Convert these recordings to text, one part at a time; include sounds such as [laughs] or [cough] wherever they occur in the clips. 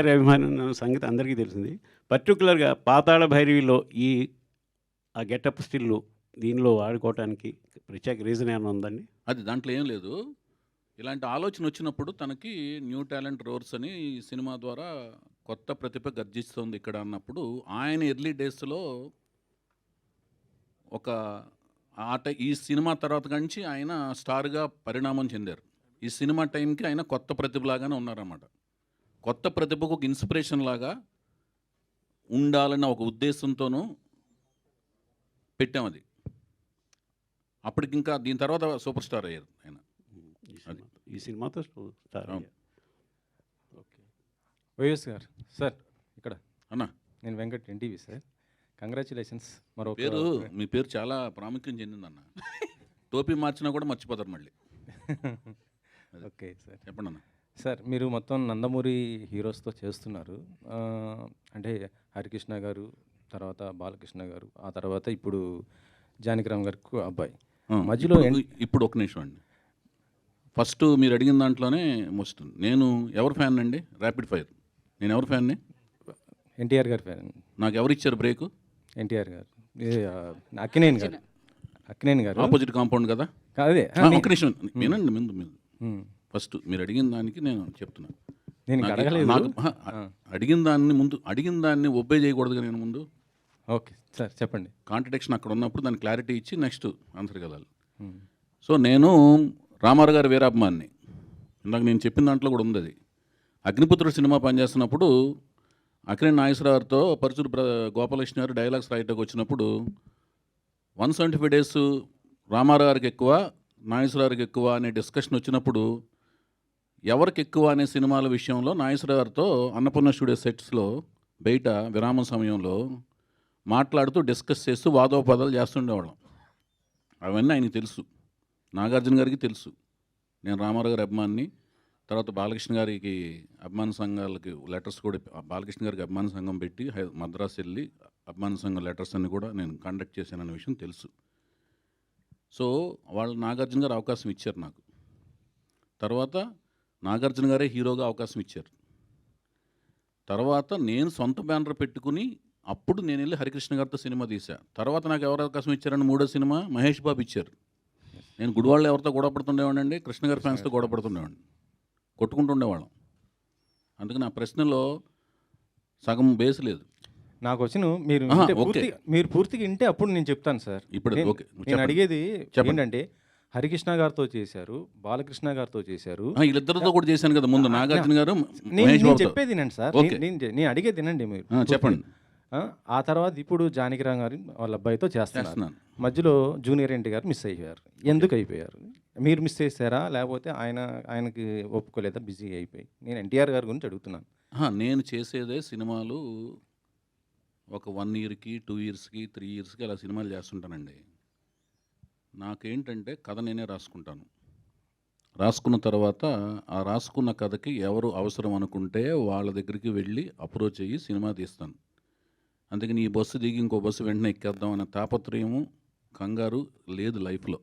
గారి అభిమానం సంగతి అందరికీ తెలిసింది. పర్టికులర్గా పాతాళ భైరవిలో ఈ ఆ గెటప్ స్టిల్ దీనిలో ఆడుకోవటానికి ప్రత్యేక రీజన్ ఏమైనా ఉందండి? అది దాంట్లో ఏం లేదు. ఇలాంటి ఆలోచన వచ్చినప్పుడు తనకి న్యూ టాలెంట్ రోర్స్ అని ఈ సినిమా ద్వారా కొత్త ప్రతిభ గర్జిస్తుంది ఇక్కడ అన్నప్పుడు ఆయన ఎర్లీ డేస్లో ఒక ఆట ఈ సినిమా తర్వాత నుంచి ఆయన స్టార్గా పరిణామం చెందారు. ఈ సినిమా టైంకి ఆయన కొత్త ప్రతిభలాగానే ఉన్నారన్నమాట. కొత్త ప్రతిభకు ఒక ఇన్స్పిరేషన్ లాగా ఉండాలన్న ఒక ఉద్దేశంతోనూ పెట్టాం అది అప్పటికి ఇంకా దీని తర్వాత సూపర్ స్టార్ అయ్యారు ఆయన. ఈ సినిమా ఈ సినిమాతో స్టార్. ఓకే. వైఎస్ గారు సార్ ఇక్కడ. అన్న. నేను వెంకట్ ఎన్టీవీ సార్. కంగ్రాచులేషన్స్ మరో పేరు [laughs] మీ పేరు చాలా ప్రాముఖ్యం చెందిందన్న. [laughs] టోపీ మార్చినా కూడా మర్చిపోతారు మళ్ళీ. [laughs] Okay sir. చెప్పండి అన్న సార్ మీరు మొత్తం నందమూరి హీరోస్తో చేస్తున్నారు. అంటే హరికృష్ణ గారు తర్వాత బాలకృష్ణ గారు ఆ తర్వాత ఇప్పుడు జానకిరామ్ గారికి అబ్బాయి. మధ్యలో ఇప్పుడు- ఒక నిమిషం అండి. ఫస్ట్ మీరు అడిగిన దాంట్లోనే మోస్ట్ నేను ఎవరు ఫ్యాన్ అండి? ర్యాపిడ్ ఫైర్ నేను ఎవరు ఫ్యాన్ని? ఎన్టీఆర్ గారి ఫ్యాన్. నాకు ఎవరు ఇచ్చారు బ్రేక్? ఎన్టీఆర్ గారు. అక్కినేని గారు. అక్కినేని. గారు. ఆపోజిట్ కాంపౌండ్ కదా? అదే ఒక నిమిషం. వినండి ముందు మీరు. ఫస్ట్ మీరు అడిగిన దానికి నేను చెప్తున్నాను నేను అడగలేదు. నాకు అడిగిన దాన్ని ముందు అడిగిన దాన్ని ఒబ్బే చేయకూడదు నేను ముందు. ఓకే సార్ చెప్పండి. కాంట్రడిక్షన్ అక్కడ ఉన్నప్పుడు దాని క్లారిటీ ఇచ్చి నెక్స్ట్ ఆన్సర్కి వెళ్ళాలి ఉమ్. సో నేను రామారావు గారి వీరాభిమాన్ని. ఇందాక నేను చెప్పిన దాంట్లో కూడా ఉంది అది. అగ్నిపుత్రుడు సినిమా పనిచేస్తున్నప్పుడు అక్కినే నాగేశ్వరరావుతో పరుచూరు ప్ర గోపాలకృష్ణ గారు డైలాగ్స్ రాయటకు వచ్చినప్పుడు one seventy five days Rama Rao గారికి ఎక్కువ నాగేశ్వరరావు గారికి ఎక్కువ అనే డిస్కషన్ వచ్చినప్పుడు ఎవరికి ఎక్కువ అనే సినిమాల విషయంలో నాగేశ్వరరావు గారితో అన్నపూర్ణ స్టూడియో సెట్స్లో బయట విరామం సమయంలో మాట్లాడుతూ డిస్కస్ చేస్తూ వాదోపదాలు చేస్తుండేవాళ్ళం. అవన్నీ ఆయనకి తెలుసు. నాగార్జున గారికి తెలుసు. నేను రామారావు గారి అభిమాన్ని. తర్వాత బాలకృష్ణ గారికి అభిమాన సంఘాలకి లెటర్స్ కూడా బాలకృష్ణ గారికి అభిమాన సంఘం పెట్టి హై- మద్రాసు వెళ్ళి అభిమాన సంఘం లెటర్స్ అన్ని కూడా నేను కండక్ట్ చేశానన్న విషయం తెలుసు. సో వాళ్ళు నాగార్జున గారు అవకాశం ఇచ్చారు నాకు. తర్వాత నాగార్జున గారే హీరోగా అవకాశం ఇచ్చారు. తర్వాత నేను సొంత బ్యానర్ పెట్టుకుని అప్పుడు నేను వెళ్ళి హరికృష్ణ గారితో సినిమా తీసా తర్వాత నాకు ఎవరు అవకాశం ఇచ్చారని మూడో సినిమా మహేష్ బాబు ఇచ్చారు. నేను గుడివాళ్ళు ఎవరితో గొడవ పడుతుండేవాడిని కృష్ణ గారి ఫ్యాన్స్తో గొడవ పడుతుండేవాడిని. కొట్టుకుంటుండేవాళ్ళం. అందుకని ఆ ప్రశ్నలో సగం బేస్ లేదు. నాకు వచ్చిన మీరు మీరు పూర్తిగా వింటే అప్పుడు నేను చెప్తాను సార్. ఇప్పుడు నేను- ఓకే నేను చెప్పండి. అడిగేది చెప్పండి. ఏంటంటే హరికృష్ణ గారితో చేశారు బాలకృష్ణ గారితో చేశారు. వీళ్ళిద్దరితో కూడా చేశాను కదా ముందు. నాగార్జున గారు నేను చెప్పేది వినండి సార్. నేను- అడిగేది వినండి మీరు. చెప్పండి. ఆ, తర్వాత ఇప్పుడు జానకిరామ్ గారి వాళ్ళ అబ్బాయితో చేస్తున్నారు. చేస్తున్నాను మధ్యలో జూనియర్ ఎన్టీ గారు మిస్ అయిపోయారు. ఎందుకు అయిపోయారు? మీరు మిస్ చేశారా? లేకపోతే ఆయన ఆయనకి ఒప్పుకోలేదా? బిజీ అయిపోయి. నేను ఎన్టీఆర్ గారి గురించి అడుగుతున్నాను. నేను చేసేదే సినిమాలు ఒక వన్ ఇయర్కి టూ ఇయర్స్కి త్రీ ఇయర్స్కి అలా సినిమాలు చేస్తుంటానండి. నాకేంటంటే కథ నేనే రాసుకుంటాను. రాసుకున్న తర్వాత ఆ రాసుకున్న కథకి ఎవరు అవసరం అనుకుంటే వాళ్ళ దగ్గరికి వెళ్ళి అప్రోచ్ అయ్యి సినిమా తీస్తాను. అందుకని ఈ బస్సు దిగి ఇంకో బస్సు వెంటనే ఎక్కేద్దాం అనే తాపత్రయము కంగారు లేదు లైఫ్లో.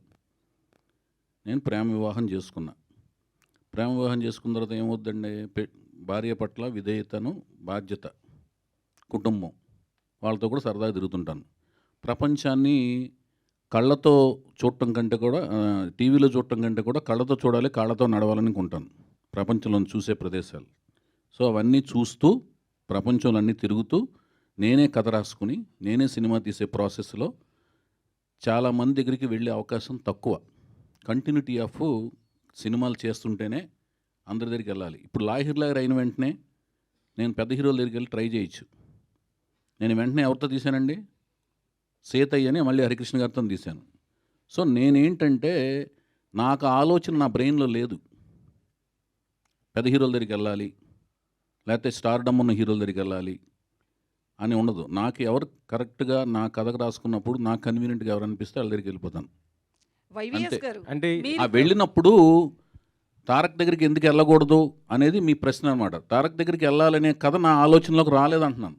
నేను ప్రేమ వివాహం చేసుకున్నా. ప్రేమ వివాహం చేసుకున్న తర్వాత ఏమవుద్దండి భార్య పట్ల విధేయతను బాధ్యత కుటుంబం వాళ్ళతో కూడా సరదాగా తిరుగుతుంటాను. ప్రపంచాన్ని కళ్ళతో చూడటం కంటే కూడా టీవీలో చూడటం కంటే కూడా కళ్ళతో చూడాలి కాళ్ళతో నడవాలనుకుంటాను ప్రపంచంలో చూసే ప్రదేశాలు. సో అవన్నీ చూస్తూ ప్రపంచంలో అన్నీ తిరుగుతూ నేనే కథ రాసుకుని నేనే సినిమా తీసే ప్రాసెస్లో చాలామంది దగ్గరికి వెళ్ళే అవకాశం తక్కువ. కంటిన్యూటీ ఆఫ్ సినిమాలు చేస్తుంటేనే అందరి దగ్గరికి వెళ్ళాలి. ఇప్పుడు లాహిర్ లాగర్ అయిన వెంటనే నేను పెద్ద హీరోల దగ్గరికి వెళ్ళి ట్రై చేయొచ్చు. నేను వెంటనే ఎవరితో తీశానండి సీతయ్య అని మళ్ళీ హరికృష్ణ గారితో తీశాను. సో నేనేంటంటే నాకు ఆలోచన నా బ్రెయిన్లో లేదు. పెద్ద హీరోల దగ్గరికి వెళ్ళాలి లేకపోతే స్టార్ డమ్ ఉన్న హీరోల దగ్గరికి వెళ్ళాలి అని ఉండదు. నాకు ఎవరు కరెక్ట్గా నా కథకు రాసుకున్నప్పుడు నాకు కన్వీనియంట్గా ఎవరు అనిపిస్తే వాళ్ళ దగ్గరికి వెళ్ళిపోతాను. అంటే ఆ వెళ్ళినప్పుడు తారక్ దగ్గరికి ఎందుకు వెళ్ళకూడదు అనేది మీ ప్రశ్న అనమాట తారక్ దగ్గరికి వెళ్ళాలనే కథ నా ఆలోచనలోకి రాలేదంటున్నాను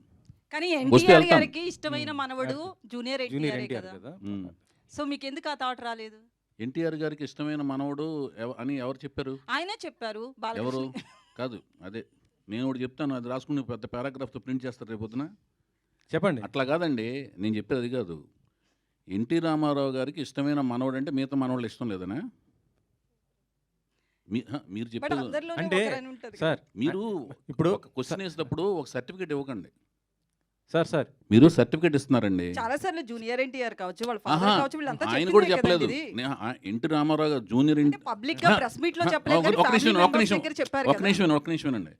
కానీ ఎన్టీఆర్. గారికి ఇష్టమైన మనవడు జూనియర్ జూనియర్ ఎన్టీఆర్ ఎన్టీఆర్ కదా. కదా. సో మీకు ఎందుకు ఆ థాట్ రాలేదు? ఎన్టీఆర్ గారికి ఇష్టమైన మనవడు ఎవ- అని ఎవరు చెప్పారు? ఆయనే చెప్పారు ఎవరు? బాలకృష్ణ [laughs] కాదు అదే నేను ఒకటి చెప్తాను అది రాసుకుని పెద్ద పారాగ్రాఫ్తో ప్రింట్ చేస్తారు రేపు పొద్దున. చెప్పండి. అట్లా కాదండి నేను చెప్పేది అది కాదు. ఎన్టీ రామారావు గారికి ఇష్టమైన మనవడు అంటే మిగతా మనవాళ్ళు ఇష్టం లేదనా? మీ హ, మీరు బట్ చెప్పేది అందరిలోనే అంటే, ఒకరని ఉంటది కదా. సార్ మీరు ఇప్పుడు ఒక క్వశ్చన్ వేసినప్పుడు ఒక సర్టిఫికేట్ ఇవ్వకండి. Sir sir. మీరు సర్టిఫికేట్ ఇస్తున్నారండి. చాలా సార్లు జూనియర్ ఎన్టీఆర్ కావచ్చు వాళ్ళ ఆహా, కావచ్చు వీళ్ళంతా ఆయన కూడా చెప్పిందే చెప్పలేదు. కదండి ఇది. నే- ఆ ఎన్టీ రామారావు గారు జూనియర్ అంటే గా హ, ప్రెస్ మీట్లో చెప్పలేదు ఒక- కానీ ఒక నిమిషం, family ఒక members నిమిషం, దగ్గర చెప్పారు ఒక కదా. నిమిషం ఒక నిమిషం అండి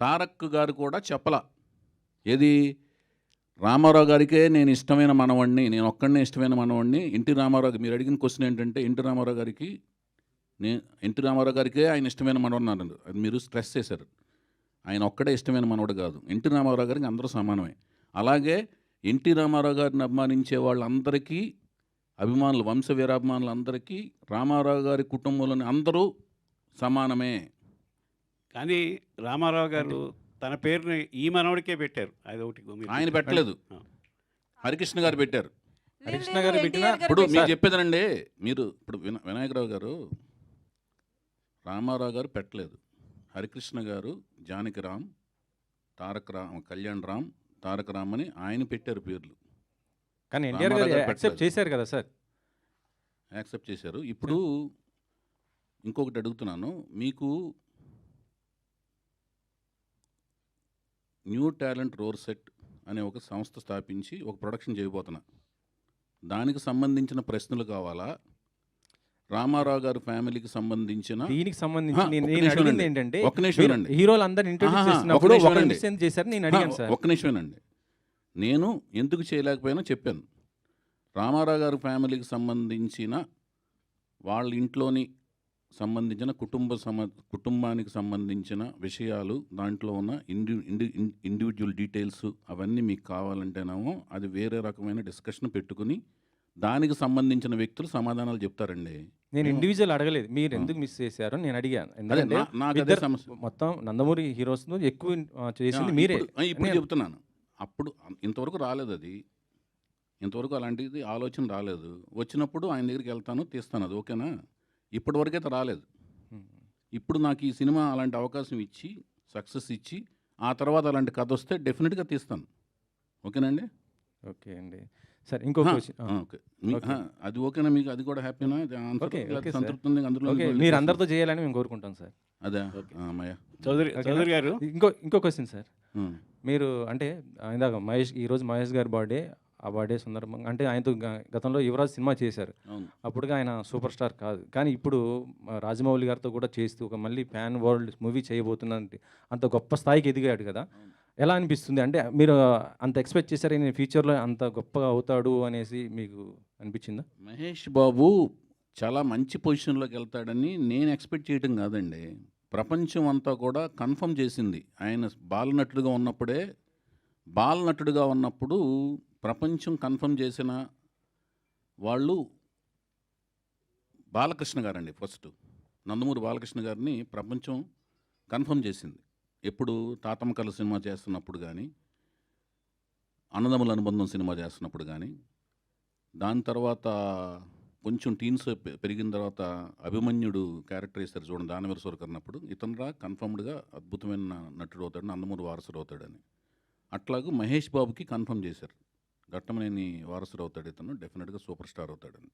తారక్ గారు కూడా చెప్పలా. ఏది? రామారావు గారికే నేను ఇష్టమైన మనవాడిని నేను ఒక్కడనే ఇష్టమైన మనవాడిని ఎన్టీ రామారావు గారు- మీరు అడిగిన క్వశ్చన్ ఏంటంటే ఎన్టీ రామారావు గారికి నేను ఎన్టీ రామారావు గారికే ఆయన ఇష్టమైన మనవాడు అన్నారు. అది మీరు స్ట్రెస్ చేశారు. ఆయన ఒక్కడే ఇష్టమైన మనవాడు కాదు. ఎన్టీ రామారావు గారికి అందరూ సమానమే. అలాగే ఎన్టీ రామారావు గారిని అభిమానించే వాళ్ళందరికీ అభిమానులు వంశ వీరాభిమానులందరికీ రామారావు గారి కుటుంబంలోని అందరూ సమానమే. కానీ రామారావు గారు తన పేరుని ఈ మనవడికే పెట్టారు. అది ఒకటి మీరు ఆయన పెట్టలేదు. హరికృష్ణ గారు పెట్టారు. హరికృష్ణ గారు పెట్టిన- ఇప్పుడు మీకు పెట్టారు. చెప్పేదనండి మీరు ఇప్పుడు విన వినాయకరావు గారు రామారావు గారు పెట్టలేదు. హరికృష్ణ గారు జానకిరామ్ తారక రామ్ కళ్యాణ్ రామ్ తారక రామ్ అని ఆయన పెట్టారు పేర్లు. కానీ ఎన్టీఆర్ రామారావు గారు గారు యాక్సెప్ట్ పెట్టలేదు. చేశారు కదా సార్? యాక్సెప్ట్ చేశారు. ఇప్పుడు ఇంకొకటి అడుగుతున్నాను. మీకు న్యూ టాలెంట్ రోర్ సెట్ అనే ఒక సంస్థ స్థాపించి ఒక ప్రొడక్షన్ చేయబోతున్నా. దానికి సంబంధించిన ప్రశ్నలు కావాలా? రామారావు గారి ఫ్యామిలీకి సంబంధించిన దీనికి సంబంధించి. ఏంటంటే ఒక్క నిమిషం హీరోలు అందరు ఇంట్రొడ్యూస్ చేశారు నేను అడిగాను సార్. ఒక్క నిమిషమేనండి నేను ఎందుకు చేయలేకపోయినా చెప్పాను. రామారావు గారి ఫ్యామిలీకి సంబంధించిన వాళ్ళ ఇంట్లోని సంబంధించిన కుటుంబ సమ కుటుంబానికి సంబంధించిన విషయాలు దాంట్లో ఉన్న ఇండి ఇండి ఇండివిజువల్ డీటెయిల్స్ అవన్నీ మీకు కావాలంటేనేమో అది వేరే రకమైన డిస్కషన్ పెట్టుకుని దానికి సంబంధించిన వ్యక్తులు సమాధానాలు చెప్తారండి. నేను ఇండివిజువల్ అడగలేదు. మీరు. ఎందుకు మిస్ చేశారో నేను అడిగాను. ఎందుకంటే నాకు అదే సమస్య. మొత్తం నందమూరి హీరోస్ ఎక్కువ చేసింది మీరే. ఇప్పుడు- చెప్తున్నాను. అప్పుడు ఇంతవరకు రాలేదు అది. ఇంతవరకు అలాంటిది ఆలోచన రాలేదు. వచ్చినప్పుడు ఆయన దగ్గరికి వెళ్తాను తీస్తాను అది ఓకేనా? ఇప్పటి వరకైతే రాలేదు. ఇప్పుడు నాకు ఈ సినిమా అలాంటి అవకాశం ఇచ్చి సక్సెస్ ఇచ్చి ఆ తర్వాత అలాంటి కథ వస్తే డెఫినెట్గా తీస్తాను. ఓకేనండి ఓకే అండి. సరే క్వశ్చన్. ఆ, అది ఓకేనా మీకు? అది కూడా హ్యాపీనా. సంతృప్తి ఉంది అందులో ఓకే ఇంకో మీరు? అందరితో చేయాలని మేము కోరుకుంటాం సార్. అదే. చౌదరి? చౌదరి గారు? ఇంకో ఇంకో క్వశ్చన్ సార్. మీరు అంటే ఇందాక మహేష్ ఈరోజు మహేష్ గారి బర్త్డే ఆ బర్త్డే సందర్భంగా అంటే ఆయనతో గ- గతంలో యువరాజ్ సినిమా చేశారు. అవును. అప్పుడుగా ఆయన సూపర్ స్టార్ కాదు. కానీ ఇప్పుడు రాజమౌళి గారితో కూడా చేస్తూ ఒక మళ్ళీ ప్యాన్ వరల్డ్ మూవీ చేయబోతున్నది అంత గొప్ప స్థాయికి ఎదిగాడు కదా. ఎలా అనిపిస్తుంది? అంటే మీరు అంత ఎక్స్పెక్ట్ చేశారు నేను ఫ్యూచర్లో అంత గొప్పగా అవుతాడు అనేసి మీకు అనిపించిందా? మహేష్ బాబు చాలా మంచి పొజిషన్లోకి వెళ్తాడని నేను ఎక్స్పెక్ట్ చేయటం కాదండి. ప్రపంచం అంతా కూడా కన్ఫర్మ్ చేసింది. ఆయన బాలనటుడుగా ఉన్నప్పుడే బాలనటుడుగా ఉన్నప్పుడు ప్రపంచం కన్ఫర్మ్ చేసిన వాళ్ళు బాలకృష్ణ గారండి ఫస్ట్. నందమూరి బాలకృష్ణ గారిని ప్రపంచం కన్ఫర్మ్ చేసింది. ఎప్పుడు తాతమ్మకర్ల సినిమా చేస్తున్నప్పుడు కానీ అన్నదమ్ముల అనుబంధం సినిమా చేస్తున్నప్పుడు కానీ దాని తర్వాత కొంచెం టీన్స్ పెరిగిన తర్వాత అభిమన్యుడు క్యారెక్టర్ వేస్తారు చూడండి దానవీర సూరకర్ అన్నప్పుడు ఇతనురా కన్ఫర్మ్డ్గా అద్భుతమైన నటుడు అవుతాడు నందమూరి వారసుడు అవుతాడని అట్లాగూ మహేష్ బాబుకి కన్ఫర్మ్ చేశారు. ఘట్టమనేని వారసుడు అవుతాడు ఇతను డెఫినెట్గా సూపర్ స్టార్ అవుతాడని.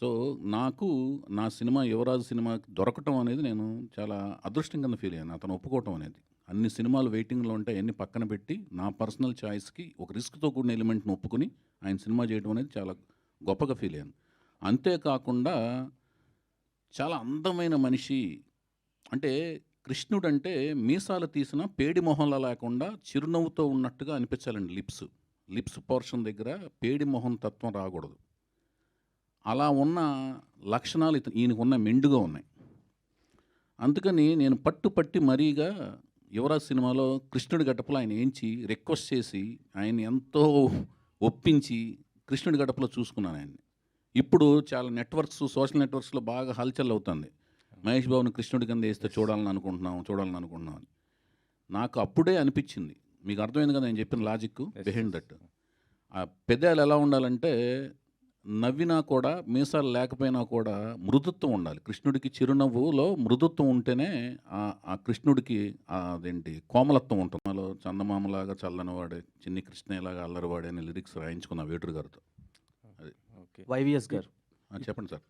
సో నాకు నా సినిమా యువరాజు సినిమా దొరకటం అనేది నేను చాలా అదృష్టం కింద ఫీల్ అయ్యాను. అతను ఒప్పుకోవటం అనేది. అన్ని సినిమాలు వెయిటింగ్లో ఉంటాయి అన్ని పక్కన పెట్టి నా పర్సనల్ చాయిస్కి ఒక రిస్క్తో కూడిన ఎలిమెంట్ని ఒప్పుకుని ఆయన సినిమా చేయడం అనేది చాలా గొప్పగా ఫీల్ అయ్యాను. అంతేకాకుండా చాలా అందమైన మనిషి అంటే కృష్ణుడు అంటే మీసాలు తీసిన పేడి మొహంలా లేకుండా చిరునవ్వుతో ఉన్నట్టుగా అనిపించాలండి లిప్స్. లిప్స్ పోర్షన్ దగ్గర పేడి మొహం తత్వం రాకూడదు. అలా ఉన్న లక్షణాలు ఇతను ఈయనకు ఉన్న మెండుగా ఉన్నాయి. అందుకని నేను పట్టు పట్టి మరీగా యువరాజ్ సినిమాలో కృష్ణుడి గడపలో ఆయన ఏంచి రిక్వెస్ట్ చేసి ఆయన ఎంతో ఒప్పించి కృష్ణుడి గడపలో చూసుకున్నాను ఆయన్ని. ఇప్పుడు చాలా నెట్వర్క్స్ సోషల్ నెట్వర్క్స్లో బాగా హల్చల్ అవుతుంది. మహేష్ బాబుని కృష్ణుడి కింద వేస్తే చూడాలని అనుకుంటున్నాం చూడాలని అనుకుంటున్నాం అని. నాకు అప్పుడే అనిపించింది. మీకు అర్థమైంది కదా నేను చెప్పిన లాజిక్ బిహైండ్. దట్ ఆ పెదాలు ఎలా ఉండాలంటే నవ్వినా కూడా మీసాలు లేకపోయినా కూడా మృదుత్వం ఉండాలి. కృష్ణుడికి చిరునవ్వులో మృదుత్వం ఉంటేనే ఆ- కృష్ణుడికి అదేంటి కోమలత్వం ఉంటుంది. మనలో చందమామలాగా చల్లనివాడే చిన్ని కృష్ణయ్యలాగా అల్లరివాడే అనే లిరిక్స్ రాయించుకున్న వేటూరు గారితో. ఓకే. వైవిఎస్ గారు. చెప్పండి సార్.